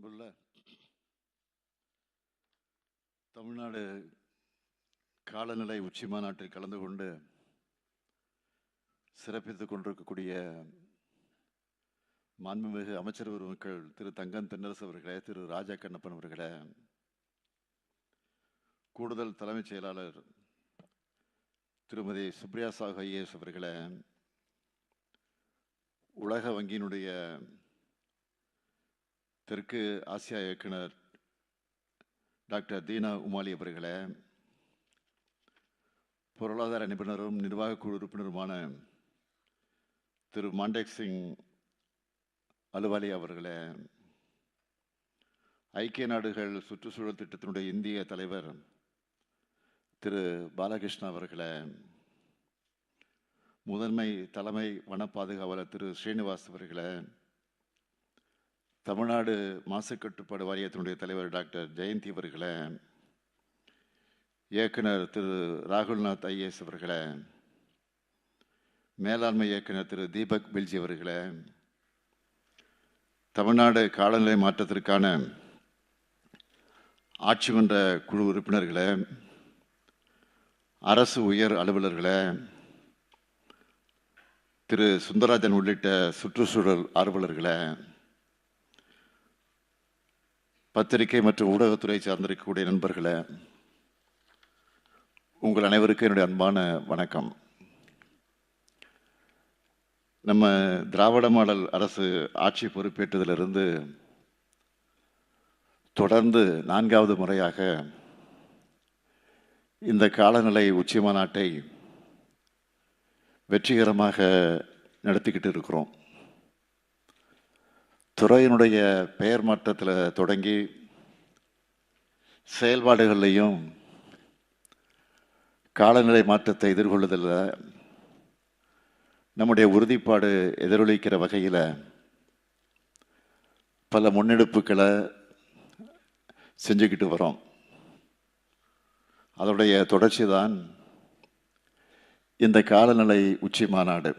அன்புள்ள தமிழ்நாடு காலநிலை உச்சி மாநாட்டில் கலந்து கொண்டு சிறப்பித்துக் கொண்டிருக்கக்கூடிய மாண்புமிகு அமைச்சர் பெருமக்கள் திரு தங்கம் தென்னரசு அவர்களே திரு ராஜா கண்ணப்பன் அவர்களே கூடுதல் தலைமைச் செயலாளர் திருமதி சுப்ரியா சாகு ஐஏஎஸ் அவர்களே உலக வங்கியினுடைய தெற்கு ஆசியா இயக்குனர் டாக்டர் தீனா உமாலி அவர்களை பொருளாதார நிபுணரும் நிர்வாகக் குழு உறுப்பினருமான திரு மாண்டேக் சிங் அலுவாலி அவர்களே ஐக்கிய நாடுகள் சுற்றுச்சூழல் திட்டத்தினுடைய இந்திய தலைவர் திரு பாலகிருஷ்ணா அவர்களை முதன்மை தலைமை வன பாதுகாவலர் திரு ஸ்ரீனிவாஸ் அவர்களை தமிழ்நாடு மாசுக்கட்டுப்பாடு வாரியத்தினுடைய தலைவர் டாக்டர் ஜெயந்தி அவர்களை இயக்குனர் திரு ராகுல்நாத் ஐஏஎஸ் அவர்களை மேலாண்மை இயக்குனர் திரு தீபக் பில்ஜி அவர்களை தமிழ்நாடு காலநிலை மாற்றத்திற்கான ஆட்சி மன்ற குழு உறுப்பினர்களை அரசு உயர் அலுவலர்களை திரு சுந்தரராஜன் உள்ளிட்ட சுற்றுச்சூழல் ஆர்வலர்களை பத்திரிகை மற்றும் ஊடகத்துறை சார்ந்திருக்கக்கூடிய நண்பர்களே உங்கள் அனைவருக்கும் என்னுடைய அன்பான வணக்கம். நம்ம திராவிட மாடல் அரசு ஆட்சி பொறுப்பேற்றதிலிருந்து தொடர்ந்து நான்காவது முறையாக இந்த காலநிலை உச்சி மாநாட்டை வெற்றிகரமாக நடத்திக்கிட்டு இருக்கிறோம். துறையினுடைய பெயர் மாற்றத்தில் தொடங்கி செயல்பாடுகள்லையும் காலநிலை மாற்றத்தை எதிர்கொள்ளுதல் நம்முடைய உறுதிப்பாடு எதிரொலிக்கிற வகையில் பல முன்னெடுப்புகளை செஞ்சுக்கிட்டு வரோம். அதோடைய தொடர்ச்சி தான் இந்த காலநிலை உச்சி மாநாடு.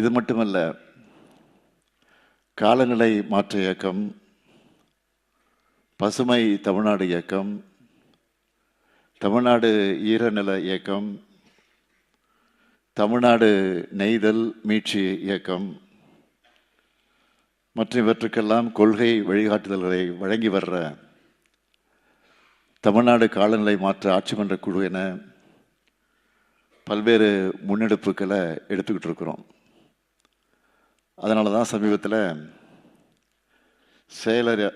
இது மட்டுமல்ல காலநிலை மாற்ற இயக்கம் பசுமை தமிழ்நாடு இயக்கம் தமிழ்நாடு ஈரநில இயக்கம் தமிழ்நாடு நெய்தல் மீட்சி இயக்கம் மற்றும் இவற்றுக்கெல்லாம் கொள்கை வழிகாட்டுதல்களை வழங்கி வர்ற தமிழ்நாடு காலநிலை மாற்ற ஆட்சி மன்ற குழு என பல்வேறு முன்னெடுப்புகளை எடுத்துக்கிட்டு இருக்கிறோம். அதனால தான் சமீபத்தில் செயலர்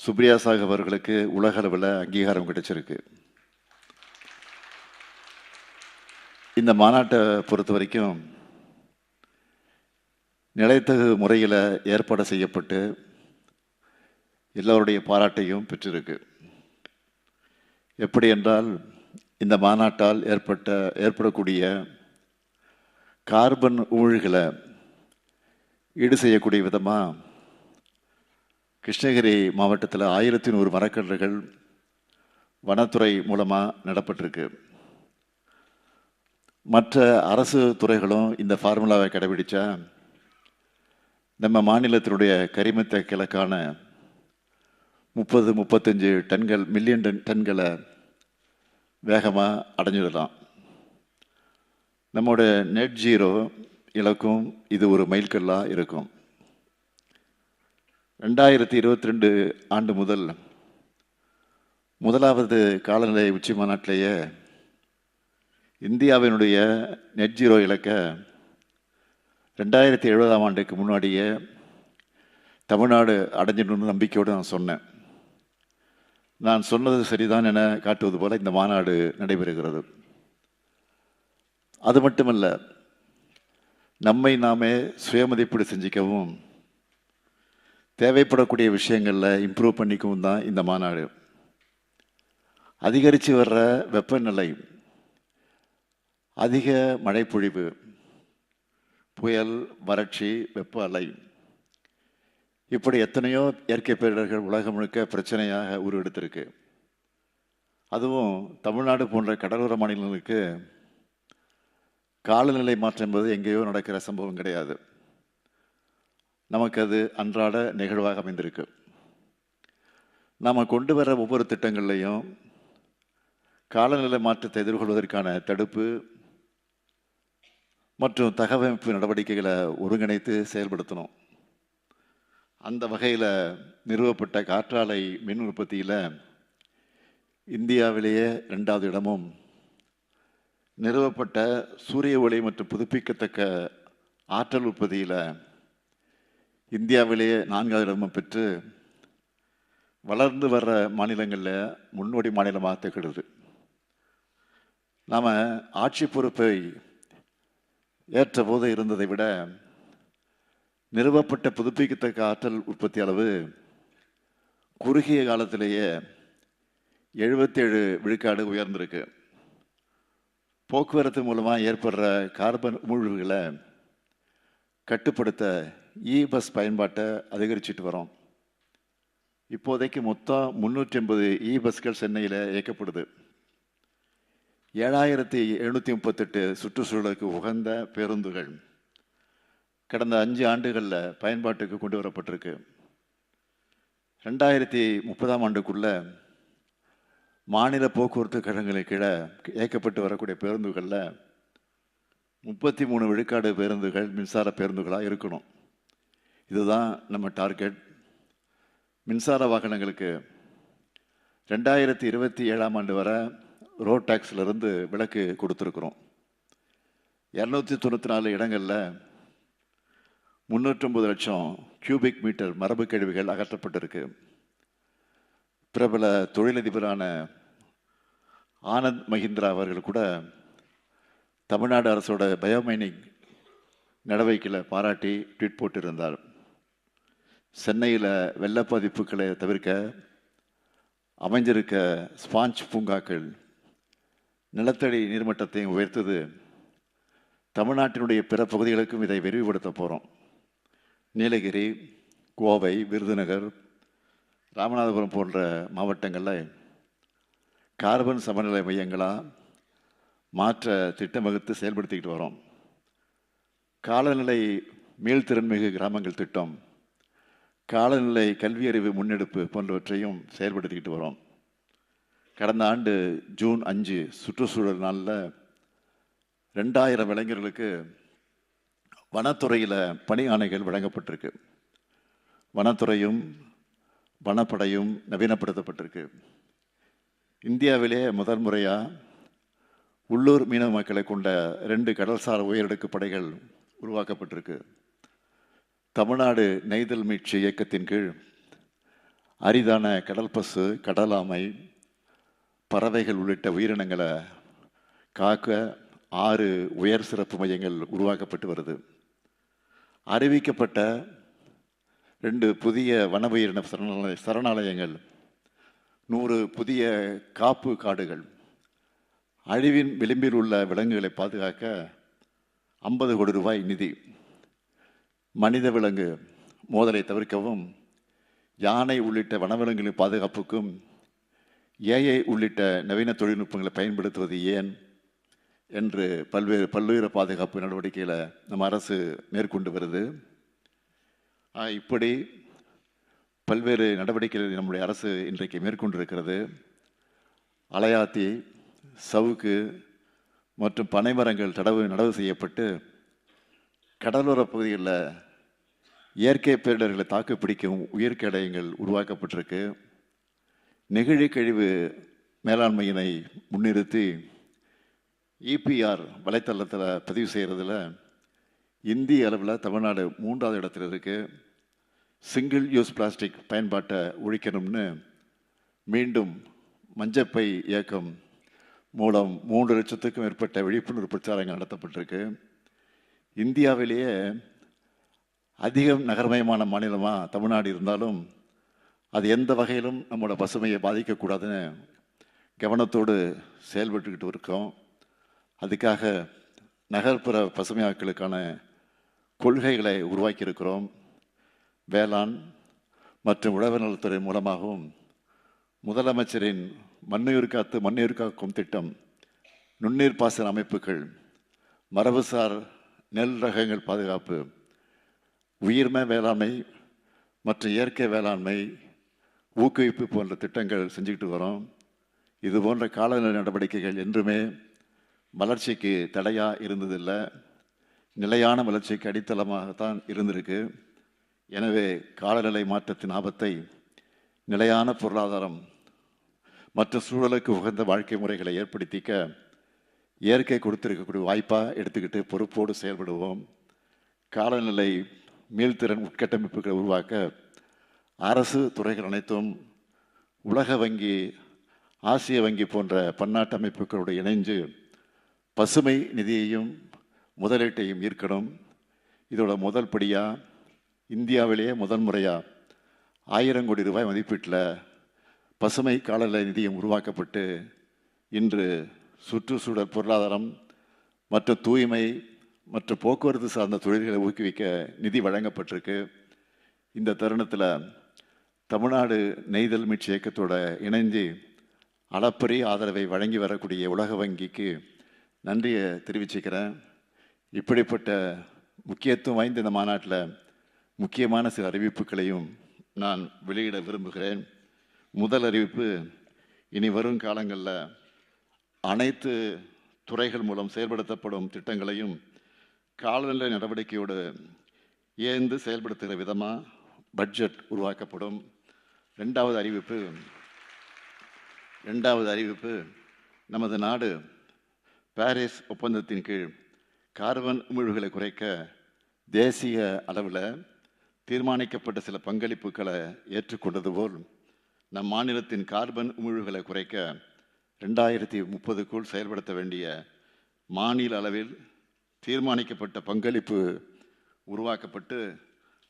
சுப்ரியா சாக் அவர்களுக்கு உலக அளவில் அங்கீகாரம் கிடைச்சிருக்கு. இந்த மாநாட்டை பொறுத்த வரைக்கும் நிலைத்தகு முறையில் ஏற்பாடு செய்யப்பட்டு எல்லோருடைய பாராட்டையும் பெற்றிருக்கு. எப்படி என்றால் இந்த மாநாட்டால் ஏற்பட்ட ஏற்படக்கூடிய கார்பன் ஊழ்களை ஈடு செய்யக்கூடிய விதமாக கிருஷ்ணகிரி மாவட்டத்தில் ஆயிரத்தி நூறு மரக்கன்றுகள் வனத்துறை மூலமாக நடப்பட்டிருக்கு. மற்ற அரசு துறைகளும் இந்த ஃபார்முலாவை கடைபிடித்தா நம்ம மாநிலத்தினுடைய கரிமத்த கிழக்கான முப்பது முப்பத்தஞ்சு டன்கள் மில்லியன் டன் டன்களை வேகமாக அடைஞ்சிடலாம். நம்மோட நெட் ஜீரோ இலக்கும் இது ஒரு மைல்கல்லாக இருக்கும். ரெண்டாயிரத்தி இருபத்தி ரெண்டு ஆண்டு முதல் முதலாவது காலநிலை உச்சி மாநாட்டிலேயே இந்தியாவினுடைய நெட் ஜீரோ இலக்க ரெண்டாயிரத்தி எழுபதாம் ஆண்டுக்கு முன்னாடியே தமிழ்நாடு அடைஞ்சிடணும்னு நம்பிக்கையோடு நான் சொன்னேன். நான் சொன்னது சரிதான் என காட்டுவது போல் இந்த மாநாடு நடைபெறுகிறது. அது மட்டுமல்ல நம்மை நாமே சுயமதிப்பீடு செஞ்சுக்கவும் தேவைப்படக்கூடிய விஷயங்களில் இம்ப்ரூவ் பண்ணிக்கவும் தான் இந்த மாநாடு. அதிகரித்து வர்ற வெப்பநிலை அதிக மழைப்பொழிவு புயல் வறட்சி வெப்ப அலை இப்படி எத்தனையோ இயற்கை பேரிடர்கள் உலகம் முழுக்க பிரச்சனையாக உருவெடுத்திருக்கு. அதுவும் தமிழ்நாடு போன்ற கடலோர மாநிலங்களுக்கு காலநிலை மாற்றம் என்பது எங்கேயோ நடக்கிற சம்பவம் கிடையாது. நமக்கு அது அன்றாட நிகழ்வாக அமைந்திருக்கு. நாம் கொண்டு வர ஒவ்வொரு திட்டங்கள்லையும் காலநிலை மாற்றத்தை எதிர்கொள்வதற்கான தடுப்பு மற்றும் தகவமைப்பு நடவடிக்கைகளை ஒருங்கிணைத்து செயல்படுத்தணும். அந்த வகையில் நிறுவப்பட்ட காற்றாலை மின் உற்பத்தியில் இந்தியாவிலேயே ரெண்டாவது இடமும் நிறுவப்பட்ட சூரிய ஒளி மற்றும் புதுப்பிக்கத்தக்க ஆற்றல் உற்பத்தியில் இந்தியாவிலேயே நான்காவது இடமும் பெற்று வளர்ந்து வர்ற மாநிலங்களில் முன்னோடி மாநிலமாக திகழுது. நாம் ஆட்சி பொறுப்பை ஏற்ற போது இருந்ததை விட நிறுவப்பட்ட புதுப்பிக்கத்தக்க ஆற்றல் உற்பத்தி அளவு குறுகிய காலத்திலேயே எழுபத்தேழு விழுக்காடு உயர்ந்திருக்கு. போக்குவரத்து மூலமாக ஏற்படுற கார்பன் உமிழ்வுகளை கட்டுப்படுத்த இ பஸ் பயன்பாட்டை அதிகரிச்சுட்டு வரோம். இப்போதைக்கு மொத்தம் முந்நூற்றி ஐம்பது இ பஸ்கள் சென்னையில் இயக்கப்படுது. ஏழாயிரத்தி எழுநூற்றி முப்பத்தெட்டு சுற்றுச்சூழலுக்கு உகந்த பேருந்துகள் கடந்த அஞ்சு ஆண்டுகளில் பயன்பாட்டுக்கு கொண்டு வரப்பட்டிருக்கு. ரெண்டாயிரத்தி முப்பதாம் ஆண்டுக்குள்ளே மாநில போக்குவரத்து கழகங்களுக்கு கீழே இயக்கப்பட்டு வரக்கூடிய பேருந்துகளில் முப்பத்தி மூணு விழுக்காடு பேருந்துகள் மின்சார பேருந்துகளாக இருக்கணும். இதுதான் நம்ம டார்கெட். மின்சார வாகனங்களுக்கு ரெண்டாயிரத்தி இருபத்தி ஏழாம் ஆண்டு வரை ரோட் டேக்ஸ்லேருந்து விலக்கு கொடுத்துருக்குறோம். இரநூத்தி தொண்ணூற்றி நாலு இடங்களில் முந்நூற்றொம்பது லட்சம் கியூபிக் மீட்டர் மரபு கழிவுகள் அகற்றப்பட்டிருக்கு. பிரபல தொழிலதிபரான ஆனந்த் மஹிந்திரா அவர்கள் கூட தமிழ்நாடு அரசோட பயோமைனிங் நடவடிக்கையில் பாராட்டி ட்வீட் போட்டிருந்தார். சென்னையில் வெள்ள பாதிப்புகளை தவிர்க்க அமைஞ்சிருக்க ஸ்பாஞ்ச் பூங்காக்கள் நிலத்தடி நீர்மட்டத்தையும் உயர்த்தது தமிழ்நாட்டினுடைய பிற பகுதிகளுக்கும் இதை விரிவுபடுத்த போகிறோம் நீலகிரி கோவை விருதுநகர் ராமநாதபுரம் போன்ற மாவட்டங்களில் கார்பன் சமநிலை மையங்களாக மாற்ற திட்டம் வகுத்து செயல்படுத்திக்கிட்டு வரோம். காலநிலை மீள்திறன்மிகு கிராமங்கள் திட்டம் காலநிலை கல்வியறிவு முன்னெடுப்பு போன்றவற்றையும் செயல்படுத்திக்கிட்டு வரோம். கடந்த ஆண்டு ஜூன் அஞ்சு சுற்றுச்சூழல் நாளில் ரெண்டாயிரம் இளைஞர்களுக்கு வனத்துறையில் பணி ஆணைகள் வழங்கப்பட்டிருக்கு. வனத்துறையும் வனப்படையும் நவீனப்படுத்தப்பட்டிருக்கு. இந்தியாவிலே முதல் முறையாக உள்ளூர் மீனவ மக்களை கொண்ட ரெண்டு கடல்சார் உயரடுக்கு படைகள் உருவாக்கப்பட்டிருக்கு. தமிழ்நாடு நெய்தல் மீட்சி இயக்கத்தின் கீழ் அரிதான கடல் பசு கடலாமை பறவைகள் உள்ளிட்ட உயிரினங்களை காக்க ஆறு உயர் சிறப்பு மையங்கள் உருவாக்கப்பட்டு வருது. அறிவிக்கப்பட்ட ரெண்டு புதிய வனபயிரின சரணாலய சரணாலயங்கள் நூறு புதிய காப்பு காடுகள் அழிவின் விளிம்பில் உள்ள விலங்குகளை பாதுகாக்க ஐம்பது கோடி ரூபாய் நிதி மனித விலங்கு மோதலை தவிர்க்கவும் யானை உள்ளிட்ட வனவிலங்குகளின் பாதுகாப்புக்கும் ஏஐ உள்ளிட்ட நவீன தொழில்நுட்பங்களை பயன்படுத்துவது ஏன் என்று பல்வேறு பல்வேறு பாதுகாப்பு நடவடிக்கைகளை நம்ம அரசு மேற்கொண்டு வருது. இப்படி பல்வேறு நடவடிக்கைகளை நம்முடைய அரசு இன்றைக்கு மேற்கொண்டிருக்கிறது. அலையாத்தி சவுக்கு மற்றும் பனைமரங்கள் தடவு நடவு செய்யப்பட்டு கடலோரப் பகுதிகளில் இயற்கை பேரிடர்களை தாக்கு பிடிக்கும் உயிர்க்கடயங்கள் உருவாக்கப்பட்டிருக்கு. நெகிழி கழிவு மேலாண்மையினை முன்னிறுத்தி இபிஆர் வலைத்தளத்தில் பதிவு செய்கிறதுல இந்திய அளவில் தமிழ்நாடு மூன்றாவது இடத்துல இருக்குது சிங்கிள் யூஸ் பிளாஸ்டிக் பயன்பாட்டை ஒழிக்கணும்னு மீண்டும் மஞ்சப்பை இயக்கம் மூலம் மூன்று லட்சத்துக்கும் மேற்பட்ட விழிப்புணர்வு பிரச்சாரங்கள் நடத்தப்பட்டிருக்கு. இந்தியாவிலேயே அதிகம் நகர்மயமான மாநிலமாக தமிழ்நாடு இருந்தாலும் அது எந்த வகையிலும் நம்மளோட பசுமையை பாதிக்கக்கூடாதுன்னு கவனத்தோடு செயல்பட்டுக்கிட்டு இருக்கோம். அதுக்காக நகர்ப்புற பசுமையாக்களுக்கான கொள்கைகளை உருவாக்கியிருக்கிறோம். வேளாண் மற்றும் உழவர் நலத்துறை மூலமாகவும் முதலமைச்சரின் மண்ணுயிர் காத்து மண்ணுயிர் காக்கும் திட்டம் நுண்ணீர் பாசன அமைப்புகள் மரபுசார் நெல் ரகங்கள் பாதுகாப்பு உயிர்ம வேளாண்மை மற்றும் இயற்கை வேளாண்மை ஊக்குவிப்பு போன்ற திட்டங்கள் செஞ்சுக்கிட்டு வரோம். இது போன்ற காலநிலை நடவடிக்கைகள் என்றுமே வளர்ச்சிக்கு தடையாக இருந்ததில்லை. நிலையான வளர்ச்சிக்கு அடித்தளமாகத்தான் இருந்திருக்கு. எனவே காலநிலை மாற்றத்தின் ஆபத்தை நிலையான பொருளாதாரம் மற்ற சூழலுக்கு உகந்த வாழ்க்கை முறைகளை ஏற்படுத்திக்க இயற்கை கொடுத்திருக்கக்கூடிய வாய்ப்பாக எடுத்துக்கிட்டு பொறுப்போடு செயல்படுவோம். காலநிலை மீள்திறன் உட்கட்டமைப்புகளை உருவாக்க அரசு துறைகள் அனைத்தும் உலக வங்கி ஆசிய வங்கி போன்ற பன்னாட்டு அமைப்புகளோடு இணைஞ்சு பசுமை நிதியையும் முதலீட்டையும் ஈர்க்கணும். இதோட முதல் படியாக இந்தியாவிலேயே முதன்முறையாக ஆயிரம் கோடி ரூபாய் மதிப்பீட்டில் பசுமை காலநிலை நிதியம் உருவாக்கப்பட்டு இன்று சுற்றுச்சூழல் பொருளாதாரம் மற்ற தூய்மை மற்ற போக்குவரத்து சார்ந்த தொழில்களை ஊக்குவிக்க நிதி வழங்கப்பட்டிருக்கு. இந்த தருணத்தில் தமிழ்நாடு நெய்தல் மீட்சி இயக்கத்தோட இணைஞ்சு அளப்பரிய ஆதரவை வழங்கி வரக்கூடிய உலக வங்கிக்கு நன்றியை தெரிவிச்சுக்கிறேன். இப்படிப்பட்ட முக்கியத்துவம் வாய்ந்த இந்த மாநாட்டில் முக்கியமான சில அறிவிப்புகளையும் நான் வெளியிட விரும்புகிறேன். முதல் அறிவிப்பு இனி வரும் காலங்களில் அனைத்து துறைகள் மூலம் செயல்படுத்தப்படும் திட்டங்களையும் காலநிலை நடவடிக்கையோடு ஏந்து செயல்படுத்துகிற விதமாக பட்ஜெட் உருவாக்கப்படும். ரெண்டாவது அறிவிப்பு ரெண்டாவது அறிவிப்பு நமது நாடு பாரிஸ் ஒப்பந்தத்தின் கீழ் கார்பன் உமிழ்வுகளை குறைக்க தேசிய அளவில் தீர்மானிக்கப்பட்ட சில பங்களிப்புகளை ஏற்றுக்கொண்டது போல் நம் மாநிலத்தின் கார்பன் உமிழ்வுகளை குறைக்க ரெண்டாயிரத்தி முப்பதுக்குள் செயல்படுத்த வேண்டிய மாநில அளவில் தீர்மானிக்கப்பட்ட பங்களிப்பு உருவாக்கப்பட்டு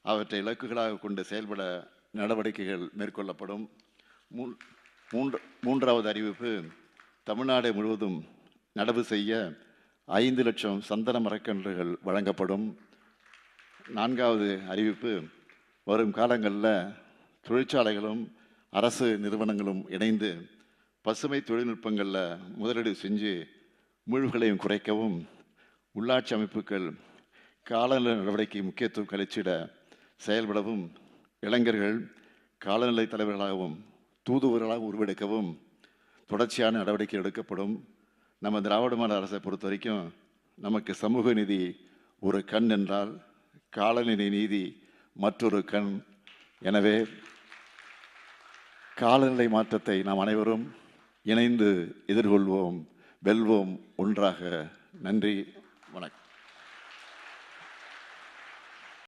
அவற்றை இலக்குகளாக கொண்டு செயல்பட நடவடிக்கைகள் மேற்கொள்ளப்படும். மூன்று மூன்றாவது அறிவிப்பு தமிழ்நாடு முழுவதும் நடவு செய்ய ஐந்து லட்சம் சந்தன மரக்கன்றுகள் வழங்கப்படும். நான்காவது அறிவிப்பு வரும் காலங்களில் தொழிற்சாலைகளும் அரசு நிறுவனங்களும் இணைந்து பசுமை தொழில்நுட்பங்களில் முதலீடு செஞ்சு மூழ்களையும் குறைக்கவும் உள்ளாட்சி அமைப்புகள் காலநிலை நடவடிக்கை முக்கியத்துவம் கழிச்சிட செயல்படவும் இளைஞர்கள் காலநிலை தலைவர்களாகவும் தூதுவர்களாக உருவெடுக்கவும் தொடர்ச்சியான நடவடிக்கை எடுக்கப்படும். நம்ம திராவிட மாநில அரசை பொறுத்த வரைக்கும் நமக்கு சமூக நிதி ஒரு கண் என்றால் காலநிலை நீதி மற்றொரு கண். எனவே காலநிலை மாற்றத்தை நாம் அனைவரும் இணைந்து எதிர்கொள்வோம் வெல்வோம். ஒன்றாக நன்றி வணக்கம்.